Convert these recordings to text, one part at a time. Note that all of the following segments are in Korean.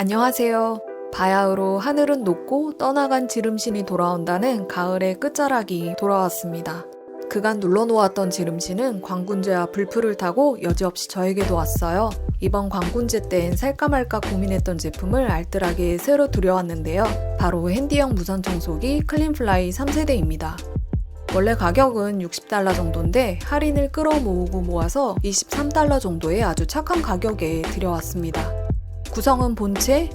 안녕하세요. 바야흐로 하늘은 높고 떠나간 지름신이 돌아온다는 가을의 끝자락이 돌아왔습니다. 그간 눌러놓았던 지름신은 광군제와 불풀을 타고 여지없이 저에게도 왔어요. 이번 광군제 땐 살까 말까 고민했던 제품을 알뜰하게 새로 들여왔는데요. 바로 핸디형 무선 청소기 클린플라이 3세대입니다. 원래 가격은 60달러 정도인데 할인을 끌어모으고 모아서 23달러 정도의 아주 착한 가격에 들여왔습니다. 구성은 본체,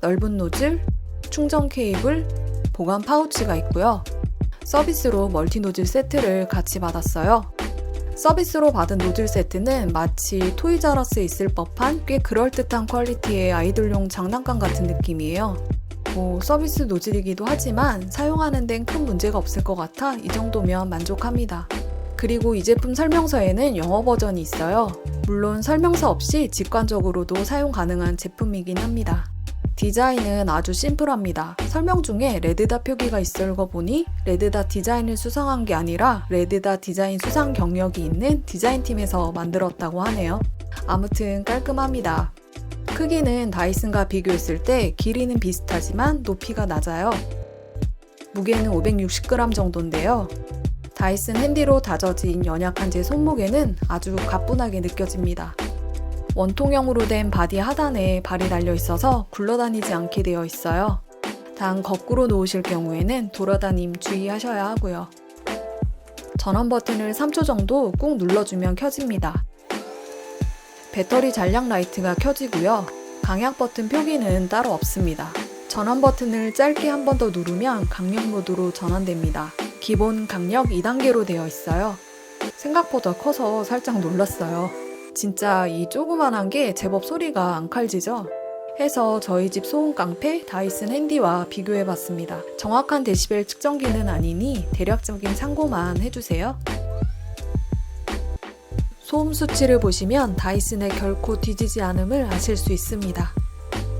넓은 노즐, 충전 케이블, 보관 파우치가 있고요. 서비스로 멀티 노즐 세트를 같이 받았어요. 서비스로 받은 노즐 세트는 마치 토이자러스에 있을 법한 꽤 그럴듯한 퀄리티의 아이돌용 장난감 같은 느낌이에요. 뭐 서비스 노즐이기도 하지만 사용하는 데는 큰 문제가 없을 것 같아 이 정도면 만족합니다. 그리고 이 제품 설명서에는 영어 버전이 있어요. 물론 설명서 없이 직관적으로도 사용 가능한 제품이긴 합니다. 디자인은 아주 심플합니다. 설명 중에 레드닷 표기가 있을 거 보니 레드닷 디자인을 수상한 게 아니라 레드닷 디자인 수상 경력이 있는 디자인팀에서 만들었다고 하네요. 아무튼 깔끔합니다. 크기는 다이슨과 비교했을 때 길이는 비슷하지만 높이가 낮아요. 무게는 560g 정도인데요. 다이슨 핸디로 다져진 연약한 제 손목에는 아주 가뿐하게 느껴집니다. 원통형으로 된 바디 하단에 발이 달려 있어서 굴러다니지 않게 되어 있어요. 단 거꾸로 놓으실 경우에는 돌아다님 주의하셔야 하고요. 전원 버튼을 3초 정도 꾹 눌러주면 켜집니다. 배터리 잔량 라이트가 켜지고요. 강약 버튼 표기는 따로 없습니다. 전원 버튼을 짧게 한 번 더 누르면 강력 모드로 전환됩니다. 기본 강력 2단계로 되어 있어요. 생각보다 커서 살짝 놀랐어요. 진짜 이 조그만한 게 제법 소리가 안 칼지죠? 해서 저희 집 소음 깡패 다이슨 핸디와 비교해 봤습니다. 정확한 데시벨 측정기는 아니니 대략적인 참고만 해주세요. 소음 수치를 보시면 다이슨의 결코 뒤지지 않음을 아실 수 있습니다.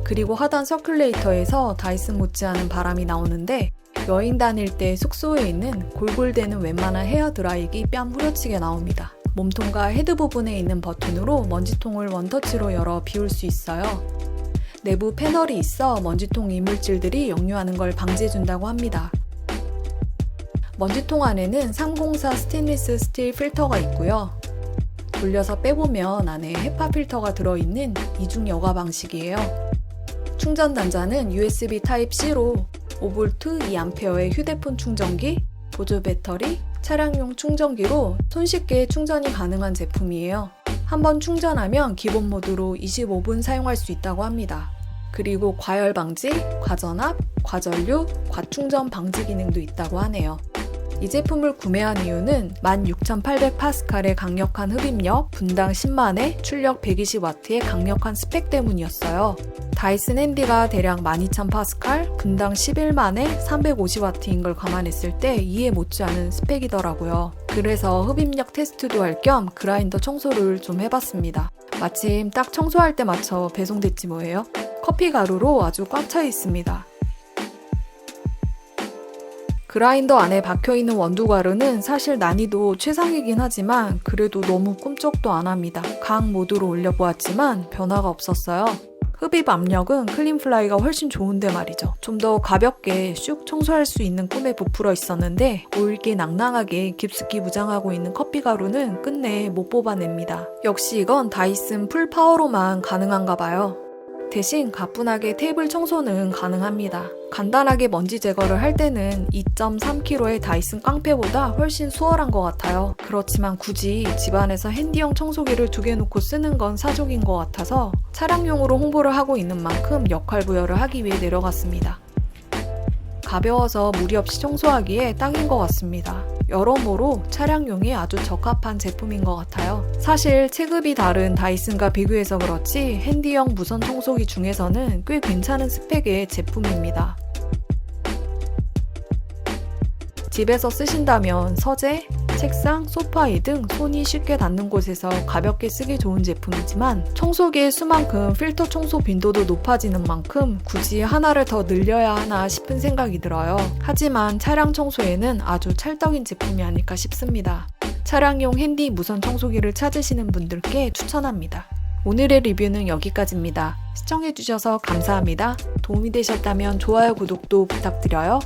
그리고 하단 서큘레이터에서 다이슨 못지않은 바람이 나오는데 여행 다닐 때 숙소에 있는 골골대는 웬만한 헤어 드라이기 뺨 후려치게 나옵니다. 몸통과 헤드 부분에 있는 버튼으로 먼지통을 원터치로 열어 비울 수 있어요. 내부 패널이 있어 먼지통 이물질들이 역류하는 걸 방지해준다고 합니다. 먼지통 안에는 304 스테인리스 스틸 필터가 있고요. 돌려서 빼보면 안에 헤파 필터가 들어있는 이중 여과 방식이에요. 충전 단자는 USB Type-C로 5V 2A의 휴대폰 충전기, 보조 배터리, 차량용 충전기로 손쉽게 충전이 가능한 제품이에요. 한번 충전하면 기본 모드로 25분 사용할 수 있다고 합니다. 그리고 과열 방지, 과전압, 과전류, 과충전 방지 기능도 있다고 하네요. 이 제품을 구매한 이유는 16,800 파스칼의 강력한 흡입력, 분당 10만에 출력 120W의 강력한 스펙 때문이었어요. 다이슨 핸디가 대략 12,000 파스칼, 분당 11만에 350W인 걸 감안했을 때 이해 못지않은 스펙이더라고요. 그래서 흡입력 테스트도 할 겸 그라인더 청소를 좀 해봤습니다. 마침 딱 청소할 때 맞춰 배송됐지 뭐예요. 커피 가루로 아주 꽉 차 있습니다. 그라인더 안에 박혀있는 원두가루는 사실 난이도 최상이긴 하지만 그래도 너무 꿈쩍도 안 합니다. 강 모드로 올려보았지만 변화가 없었어요. 흡입 압력은 클린플라이가 훨씬 좋은데 말이죠. 좀 더 가볍게 슉 청소할 수 있는 꿈에 부풀어 있었는데 올게 낭낭하게 깊숙이 무장하고 있는 커피 가루는 끝내 못 뽑아냅니다. 역시 이건 다이슨 풀 파워로만 가능한가 봐요. 대신 가뿐하게 테이블 청소는 가능합니다. 간단하게 먼지 제거를 할 때는 2.3kg의 다이슨 깡패보다 훨씬 수월한 것 같아요. 그렇지만 굳이 집안에서 핸디형 청소기를 두 개 놓고 쓰는 건 사족인 것 같아서 차량용으로 홍보를 하고 있는 만큼 역할 부여를 하기 위해 내려갔습니다. 가벼워서 무리 없이 청소하기에 딱인 것 같습니다. 여러모로 차량용에 아주 적합한 제품인 것 같아요. 사실 체급이 다른 다이슨과 비교해서 그렇지 핸디형 무선 청소기 중에서는 꽤 괜찮은 스펙의 제품입니다. 집에서 쓰신다면 서재, 책상, 소파 이 등 손이 쉽게 닿는 곳에서 가볍게 쓰기 좋은 제품이지만 청소기의 수만큼 필터 청소 빈도도 높아지는 만큼 굳이 하나를 더 늘려야 하나 싶은 생각이 들어요. 하지만 차량 청소에는 아주 찰떡인 제품이 아닐까 싶습니다. 차량용 핸디 무선 청소기를 찾으시는 분들께 추천합니다. 오늘의 리뷰는 여기까지입니다. 시청해주셔서 감사합니다. 도움이 되셨다면 좋아요, 구독도 부탁드려요.